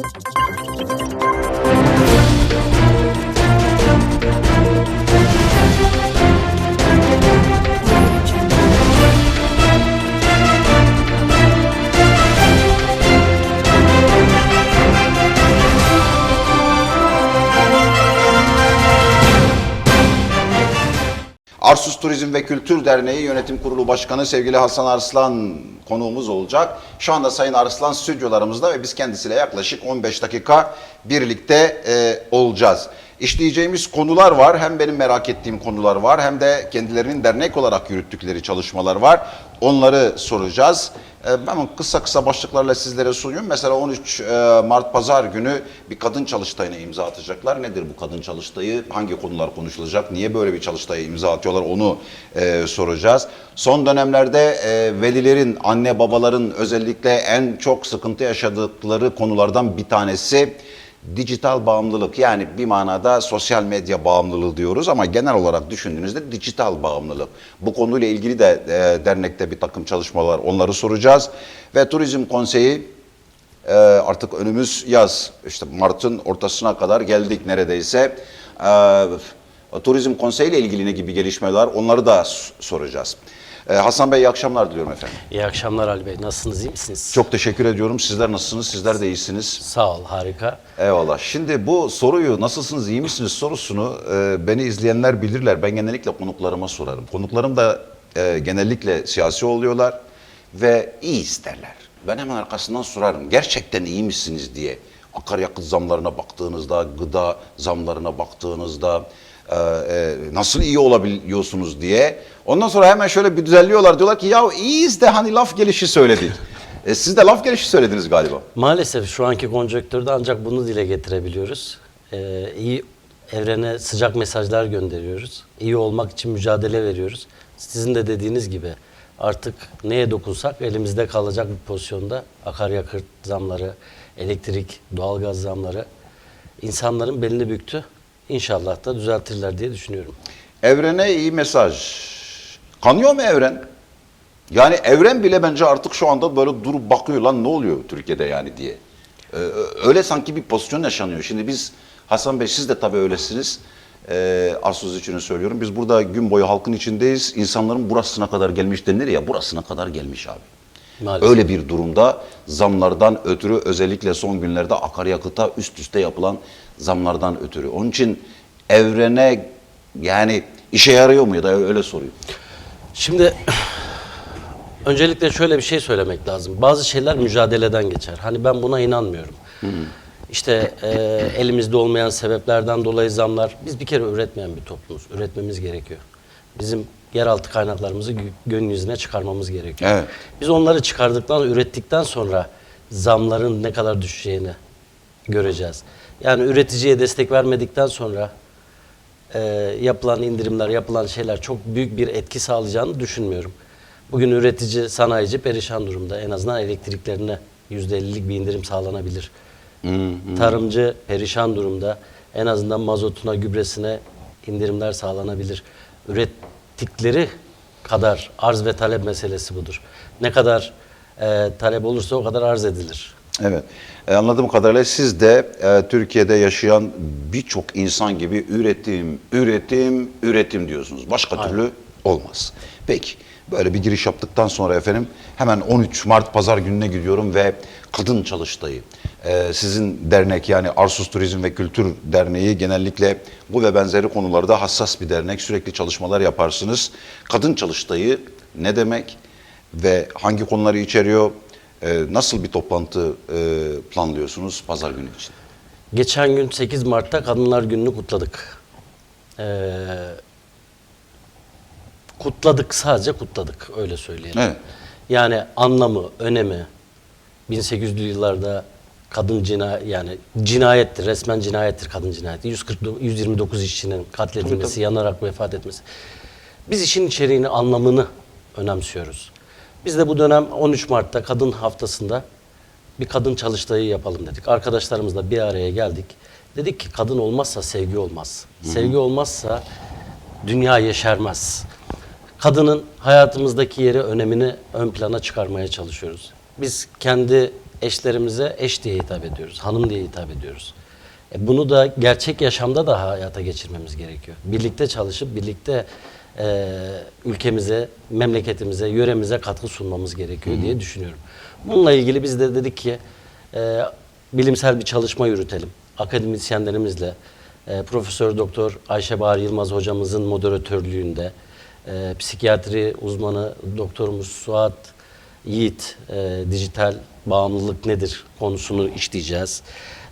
Thank you. Arsus Turizm ve Kültür Derneği Yönetim Kurulu Başkanı sevgili Hasan Arslan konuğumuz olacak. Şu anda Sayın Arslan stüdyolarımızda ve biz kendisiyle yaklaşık 15 dakika birlikte e, olacağız. İşleyeceğimiz konular var. Hem benim merak ettiğim konular var hem de kendilerinin dernek olarak yürüttükleri çalışmalar var. Onları soracağız. E, Ben kısa kısa başlıklarla sizlere sunuyorum. Mesela 13 e, Mart Pazar günü bir kadın çalıştayına imza atacaklar. Nedir bu kadın çalıştayı? Hangi konular konuşulacak? Niye böyle bir çalıştaya imza atıyorlar? Onu e, soracağız. Son dönemlerde e, velilerin, anne babaların özellikle en çok sıkıntı yaşadıkları konulardan bir tanesi dijital bağımlılık. Yani bir manada sosyal medya bağımlılığı diyoruz ama genel olarak düşündüğünüzde dijital bağımlılık. Bu konuyla ilgili de e, dernekte bir takım çalışmalar onları soracağız. Ve Turizm Konseyi ee, artık önümüz yaz. İşte Mart'ın ortasına kadar geldik neredeyse. Ee, Turizm Konseyi ile ilgili ne gibi gelişmeler onları da soracağız. Ee, Hasan Bey iyi akşamlar diliyorum efendim. İyi akşamlar Ali Bey. Nasılsınız, iyi misiniz? Çok teşekkür ediyorum. Sizler nasılsınız? Sizler de iyisiniz. Sağ ol, harika. Eyvallah. Şimdi bu soruyu nasılsınız, iyi misiniz sorusunu e, beni izleyenler bilirler. Ben genellikle konuklarıma sorarım. Konuklarım da e, genellikle siyasi oluyorlar ve iyi isterler. Ben hemen arkasından sorarım. Gerçekten iyi misiniz diye. Akaryakıt zamlarına baktığınızda, gıda zamlarına baktığınızda e, e, nasıl iyi olabiliyorsunuz diye. Ondan sonra hemen şöyle bir düzenliyorlar. Diyorlar ki ya iyiyiz de hani laf gelişi söyledik. E, siz de laf gelişi söylediniz galiba. Maalesef şu anki konjonktürde ancak bunu dile getirebiliyoruz. Ee, iyi evrene sıcak mesajlar gönderiyoruz. İyi olmak için mücadele veriyoruz. Sizin de dediğiniz gibi artık neye dokunsak elimizde kalacak bir pozisyonda akaryakıt zamları, elektrik, doğalgaz zamları insanların belini büktü. İnşallah da düzeltirler diye düşünüyorum. Evrene iyi mesaj. Kanıyor mu evren? Yani evren bile bence artık şu anda böyle durup bakıyor lan ne oluyor Türkiye'de yani diye. Ee, öyle sanki bir pozisyon yaşanıyor. Şimdi biz Hasan Bey siz de tabii öylesiniz. Ee, Arsuz için söylüyorum. Biz burada gün boyu halkın içindeyiz. İnsanların burasına kadar gelmiş denir ya burasına kadar gelmiş abi. Maalesef. Öyle bir durumda zamlardan ötürü özellikle son günlerde akaryakıta üst üste yapılan zamlardan ötürü. Onun için evrene yani işe yarıyor mu ya da öyle soruyor. Şimdi öncelikle şöyle bir şey söylemek lazım. Bazı şeyler mücadeleden geçer. Hani ben buna inanmıyorum. İşte e, elimizde olmayan sebeplerden dolayı zamlar. Biz bir kere üretmeyen bir toplumuz. Üretmemiz gerekiyor. Bizim yeraltı kaynaklarımızı gö- gün yüzüne çıkarmamız gerekiyor. Evet. Biz onları çıkardıktan, ürettikten sonra zamların ne kadar düşeceğini göreceğiz. Yani üreticiye destek vermedikten sonra e, yapılan indirimler, yapılan şeyler çok büyük bir etki sağlayacağını düşünmüyorum. Bugün üretici, sanayici perişan durumda. En azından elektriklerine %50'lik bir indirim sağlanabilir. Tarımcı perişan durumda. En azından mazotuna, gübresine indirimler sağlanabilir. Ürettikleri kadar arz ve talep meselesi budur. Ne kadar e, talep olursa o kadar arz edilir. Evet. E, anladığım kadarıyla siz de e, Türkiye'de yaşayan birçok insan gibi üretim, üretim, üretim diyorsunuz. Başka türlü olmaz. Peki. Böyle bir giriş yaptıktan sonra efendim hemen 13 Mart Pazar gününe gidiyorum ve Kadın Çalıştayı. E, sizin dernek yani Arsus Turizm ve Kültür Derneği genellikle bu ve benzeri konularda hassas bir dernek. Sürekli çalışmalar yaparsınız. Kadın Çalıştayı ne demek ve hangi konuları içeriyor? Ee, nasıl bir toplantı e, planlıyorsunuz pazar günü için? Geçen gün 8 Mart'ta Kadınlar Günü'nü kutladık. Ee, kutladık sadece kutladık öyle söyleyelim. Evet. Yani anlamı, önemi 1800'lü yıllarda kadın cina yani cinayettir, resmen cinayettir kadın cinayeti. 140 129 işçinin katledilmesi, yanarak vefat etmesi. Biz işin içeriğini, anlamını önemsiyoruz. Biz de bu dönem 13 Mart'ta kadın haftasında bir kadın çalıştayı yapalım dedik. Arkadaşlarımızla bir araya geldik. Dedik ki kadın olmazsa sevgi olmaz. Sevgi olmazsa dünya yeşermez. Kadının hayatımızdaki yeri, önemini ön plana çıkarmaya çalışıyoruz. Biz kendi eşlerimize eş diye hitap ediyoruz, hanım diye hitap ediyoruz. E, bunu da gerçek yaşamda da hayata geçirmemiz gerekiyor. Birlikte çalışıp birlikte e, ülkemize, memleketimize, yöremize katkı sunmamız gerekiyor diye düşünüyorum. Bununla ilgili biz de dedik ki e, bilimsel bir çalışma yürütelim. Akademisyenlerimizle, e, Profesör Doktor Ayşe Bahar Yılmaz hocamızın moderatörlüğünde, e, psikiyatri uzmanı doktorumuz Suat Yiğit, e, dijital bağımlılık nedir konusunu işleyeceğiz.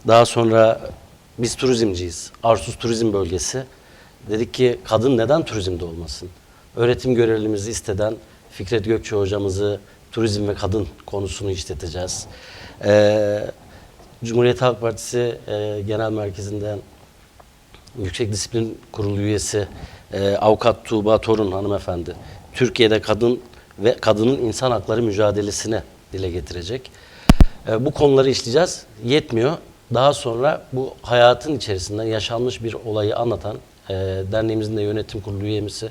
Daha sonra biz turizmciyiz. Arsus Turizm Bölgesi. Dedik ki kadın neden turizmde olmasın? Öğretim görevlimizi isteden Fikret Gökçe hocamızı turizm ve kadın konusunu işleteceğiz. Ee, Cumhuriyet Halk Partisi e, Genel Merkezi'nden Yüksek Disiplin Kurulu üyesi e, Avukat Tuğba Torun hanımefendi Türkiye'de kadın ve kadının insan hakları mücadelesini dile getirecek. E, bu konuları işleyeceğiz. Yetmiyor. Daha sonra bu hayatın içerisinden yaşanmış bir olayı anlatan e, derneğimizin de yönetim kurulu üyemizi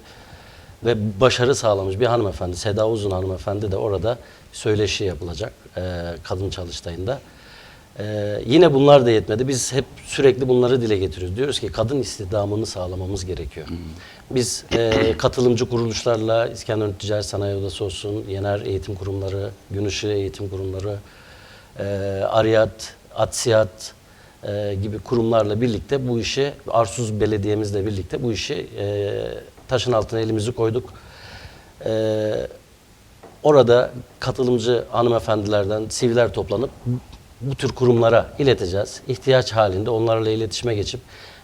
ve başarı sağlamış bir hanımefendi, Seda Uzun hanımefendi de orada söyleşi yapılacak e, kadın çalıştayında. Ee, yine bunlar da yetmedi. Biz hep sürekli bunları dile getiriyoruz. Diyoruz ki kadın istihdamını sağlamamız gerekiyor. Biz e, katılımcı kuruluşlarla İskenderun Ticaret Sanayi Odası olsun, Yener Eğitim Kurumları, Gün Eğitim Kurumları, e, Ariyat, Atsiyat e, gibi kurumlarla birlikte bu işi, Arsuz Belediye'mizle birlikte bu işi e, taşın altına elimizi koyduk. E, Orada katılımcı hanımefendilerden CV'ler toplanıp bu tür kurumlara ileteceğiz. İhtiyaç halinde onlarla iletişime geçip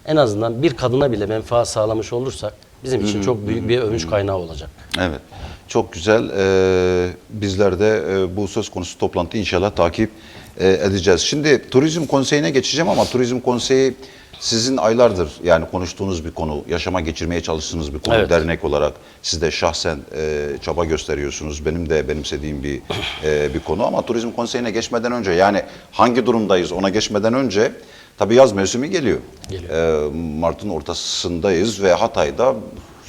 en azından bir kadına bile menfaat sağlamış olursak bizim için çok büyük bir övünç kaynağı olacak. Evet. Çok güzel. Ee, bizler de e, bu söz konusu toplantıyı inşallah takip e, edeceğiz. Şimdi turizm konseyine geçeceğim ama turizm konseyi sizin aylardır yani konuştuğunuz bir konu, yaşama geçirmeye çalıştığınız bir konu Evet. dernek olarak siz de şahsen e, çaba gösteriyorsunuz. Benim de benimsediğim bir e, bir konu ama turizm konseyine geçmeden önce yani hangi durumdayız ona geçmeden önce tabii yaz mevsimi geliyor. Geliyor. E, Mart'ın ortasındayız ve Hatay'da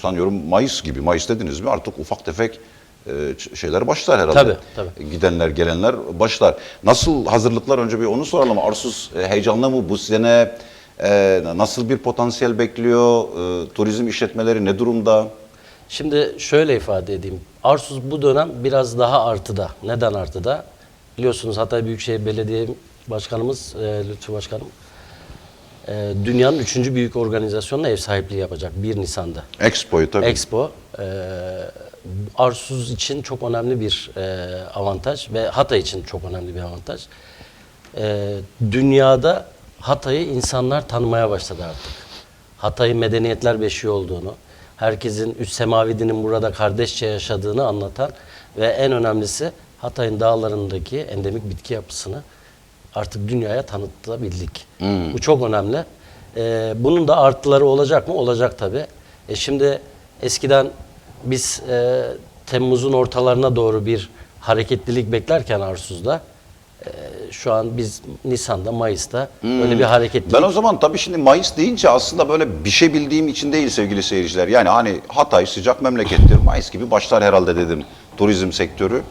sanıyorum Mayıs gibi, Mayıs dediniz mi artık ufak tefek şeyler başlar herhalde. Tabii, tabii. Gidenler, gelenler başlar. Nasıl hazırlıklar önce bir onu soralım. Arsuz e, heyecanlı mı bu sene? E, nasıl bir potansiyel bekliyor? E, turizm işletmeleri ne durumda? Şimdi şöyle ifade edeyim. Arsuz bu dönem biraz daha artıda. Neden artıda? Biliyorsunuz Hatay Büyükşehir Belediye Başkanımız e, Lütfü Başkanım e, dünyanın üçüncü büyük organizasyonuna ev sahipliği yapacak 1 Nisan'da. Expo'yu tabii. Expo e, Arsuz için çok önemli bir e, avantaj ve Hatay için çok önemli bir avantaj. E, dünyada Hatay'ı insanlar tanımaya başladı artık. Hatay'ın medeniyetler beşiği olduğunu, herkesin üç semavi dinin burada kardeşçe yaşadığını anlatan ve en önemlisi Hatay'ın dağlarındaki endemik bitki yapısını artık dünyaya tanıtabildik. Bu çok önemli. Ee, bunun da artıları olacak mı? Olacak tabii. E şimdi eskiden biz e, Temmuz'un ortalarına doğru bir hareketlilik beklerken Arsuz'da e, şu an biz Nisan'da, Mayıs'ta böyle bir hareketlilik Ben o zaman tabii şimdi Mayıs deyince aslında böyle bir şey bildiğim için değil sevgili seyirciler. Yani hani Hatay sıcak memlekettir. Mayıs gibi başlar herhalde dedim turizm sektörü.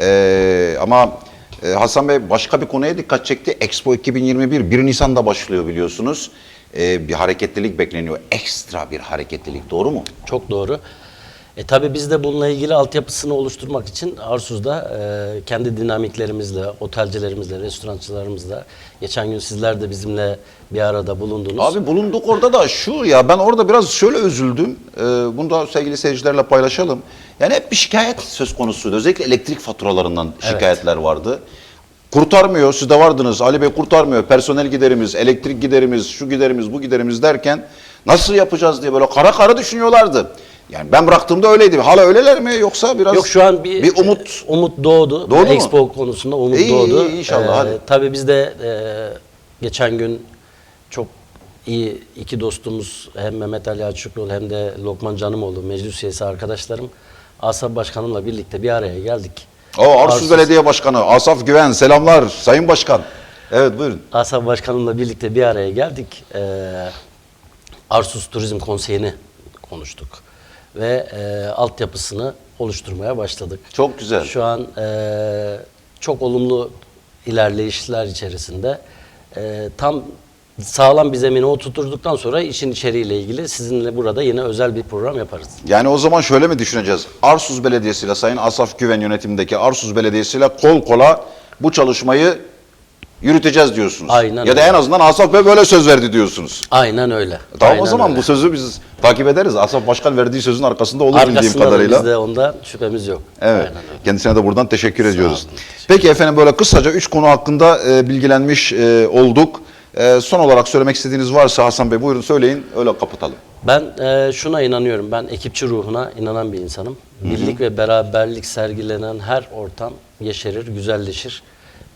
Ee, ama e, Hasan Bey başka bir konuya dikkat çekti. Expo 2021 1 Nisan'da başlıyor biliyorsunuz. Ee, bir hareketlilik bekleniyor. Ekstra bir hareketlilik doğru mu? Çok doğru. E tabii biz de bununla ilgili altyapısını oluşturmak için Arsuz'da e, kendi dinamiklerimizle, otelcilerimizle, restorancılarımızla geçen gün sizler de bizimle bir arada bulundunuz. Abi bulunduk orada da şu ya ben orada biraz şöyle üzüldüm. Ee, bunu da sevgili seyircilerle paylaşalım. Yani hep bir şikayet söz konusuydu. Özellikle elektrik faturalarından şikayetler vardı. Kurtarmıyor. Siz de vardınız. Ali Bey kurtarmıyor. Personel giderimiz, elektrik giderimiz, şu giderimiz, bu giderimiz derken nasıl yapacağız diye böyle kara kara düşünüyorlardı. Yani ben bıraktığımda öyleydi. Hala öyleler mi yoksa biraz Yok şu an bir, bir umut umut doğdu. Doğdu mu? Expo konusunda umut İyi, doğdu. iyi, inşallah, hadi. Tabii biz de e, geçen gün çok iyi iki dostumuz hem Mehmet Ali Açıklıoğlu hem de Lokman Canımoğlu meclis üyesi arkadaşlarım Asap Başkanımla birlikte bir araya geldik. O Arsuz Belediye Başkanı Asaf Güven selamlar Sayın Başkan. Evet buyurun. Asap Başkanımla birlikte bir araya geldik. Ee, Arsus Turizm Konseyi'ni konuştuk. Ve e, altyapısını oluşturmaya başladık. Çok güzel. Şu an e, çok olumlu ilerleyişler içerisinde e, tam sağlam bir zemine oturturduktan sonra işin içeriğiyle ilgili sizinle burada yine özel bir program yaparız. Yani o zaman şöyle mi düşüneceğiz? Arsuz Belediyesi ile Sayın Asaf Güven yönetimindeki Arsuz Belediyesi ile kol kola bu çalışmayı yürüteceğiz diyorsunuz. Aynen ya da öyle. en azından Asaf Bey böyle söz verdi diyorsunuz. Aynen öyle. Tamam Aynen o zaman öyle. bu sözü biz takip ederiz. Asaf Başkan verdiği sözün arkasında olur bildiğim Arkasında da kadarıyla. bizde ondan şüphemiz yok. Evet. Aynen öyle. Kendisine de buradan teşekkür ediyoruz. olun, teşekkür Peki efendim böyle kısaca üç konu hakkında e, bilgilenmiş e, olduk. E, son olarak söylemek istediğiniz varsa Hasan Bey buyurun söyleyin öyle kapatalım. Ben e, şuna inanıyorum. Ben ekipçi ruhuna inanan bir insanım. Birlik ve beraberlik sergilenen her ortam yeşerir, güzelleşir.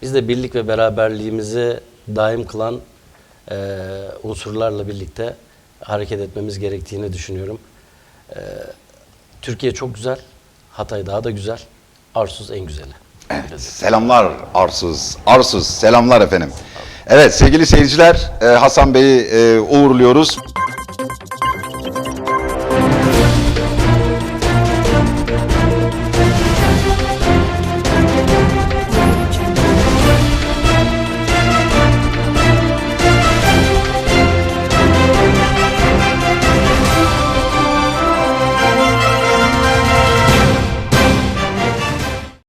Biz de birlik ve beraberliğimizi daim kılan e, unsurlarla birlikte hareket etmemiz gerektiğini düşünüyorum. E, Türkiye çok güzel, Hatay daha da güzel, Arsuz en güzeli. Selamlar Arsız. Arsız selamlar efendim. Evet sevgili seyirciler e, Hasan Bey'i e, uğurluyoruz.